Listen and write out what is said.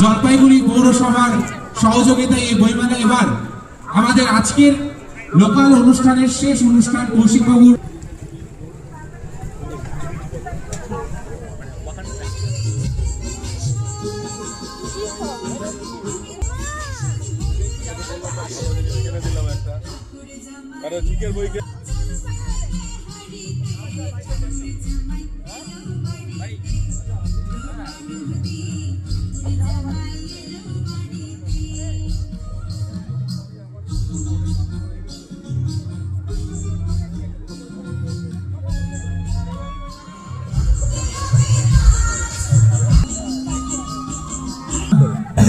জলপাইগুড়ি পৌরসভার সহযোগিতায় এই বইমেলা এবার আমাদের আজকের লোকাল অনুষ্ঠানের শেষ অনুষ্ঠান কৌশিকবাবুর